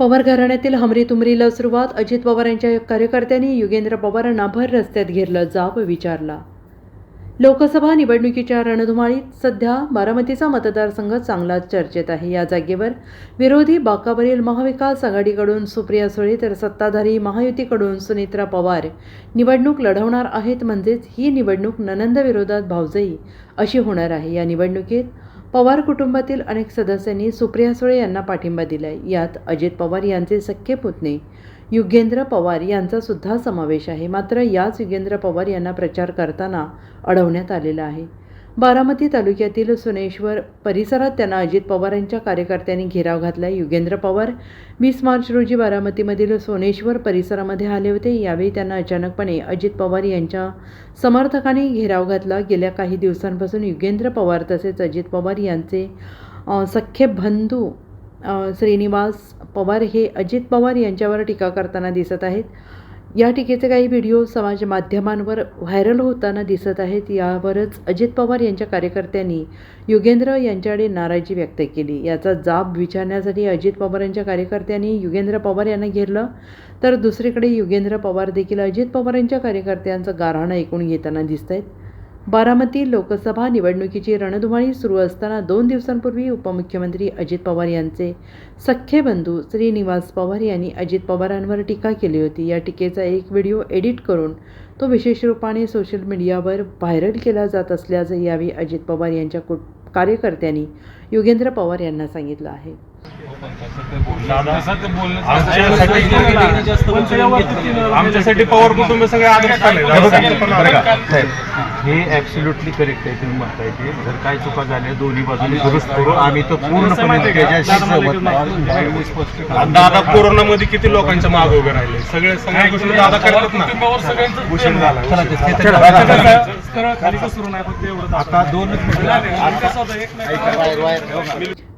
पवार घराण्यातील हमरी तुमरीला सुरुवात अजित पवार यांच्या कार्यकर्त्यांनी युगेंद्र पवारांना भर रस्त्यात घेरलं जाब विचारला. लोकसभा निवडणुकीच्या रणधुमाळीत सध्या बारामतीचा मतदारसंघ चांगलाच चर्चेत आहे. या जागेवर विरोधी बाकावरील महाविकास आघाडीकडून सुप्रिया सुळे तर सत्ताधारी महायुतीकडून सुनित्रा पवार निवडणूक लढवणार आहेत म्हणजेच ही निवडणूक ननंद विरोधात भावजई अशी होणार आहे. या निवडणुकीत पवार कुटुंबातील अनेक सदस्यांनी सुप्रिया सुळे यांना पाठिंबा दिलाय. यात अजित पवार यांचे सख्खे पुतणे युगेंद्र पवार यांचा सुद्धा समावेश आहे. मात्र याच युगेंद्र पवार यांना प्रचार करताना अडवण्यात आलेला आहे. बारामती तालुक्यातील सुनेश्वर परिसरात त्यांना अजित पवार यांच्या कार्यकर्त्यांनी घेराव घातला. युगेंद्र पवार वीस मार्च रोजी बारामतीमधील सोनेश्वर परिसरामध्ये आले होते. यावेळी त्यांना अचानकपणे अजित पवार यांच्या समर्थकांनी घेराव घातला. गेल्या काही दिवसांपासून युगेंद्र पवार तसेच अजित पवार यांचे सख्खे बंधू श्रीनिवास पवार हे अजित पवार यांच्यावर टीका करताना दिसत आहेत. या टीकेचे काही व्हिडिओ समाज माध्यमांवर व्हायरल होताना दिसत आहेत. यावरच अजित पवार यांच्या कार्यकर्त्यांनी युगेंद्र यांच्याकडे नाराजी व्यक्त केली. याचा जाब विचारण्यासाठी अजित पवार यांच्या कार्यकर्त्यांनी युगेंद्र पवार यांना घेरलं. तर दुसरीकडे युगेंद्र पवार देखील अजित पवार यांच्या कार्यकर्त्यांचं गारहाणं ऐकून घेताना दिसत आहेत बारामती लोकसभा निवडणुकीची रणधुमाळी सुरू असताना दोन दिवसांपूर्वी उपमुख्यमंत्री अजित पवार यांचे सख्खे बंधू श्रीनिवास पवार यांनी अजित पवारांवर टीका केली होती. या टीकेचा एक व्हिडिओ एडिट करून तो विशेष रूपाने सोशल मीडियावर व्हायरल केला जात असल्याचं यावेळी अजित पवार यांच्या कुट कार्यकर्त्यांनी योगेंद्र पवार यांना सांगितलं आहे. आमच्यासाठी पवार कुटुंब सगळे आदर्श हे हे ऍब्सोल्युटली करेक्ट आहे तुम्ही म्हणताय ते. जर काय चुका झाल्या दोन्ही बाजूने दुरुस्त करू आम्ही तर पूर्णपणे त्याच्याशी दादा कोरोनामध्ये किती लोकांच्या मागे उभे राहिले? सगळे सगळ्या गोष्टी दादा करतात ना. झाला. आता दोनच.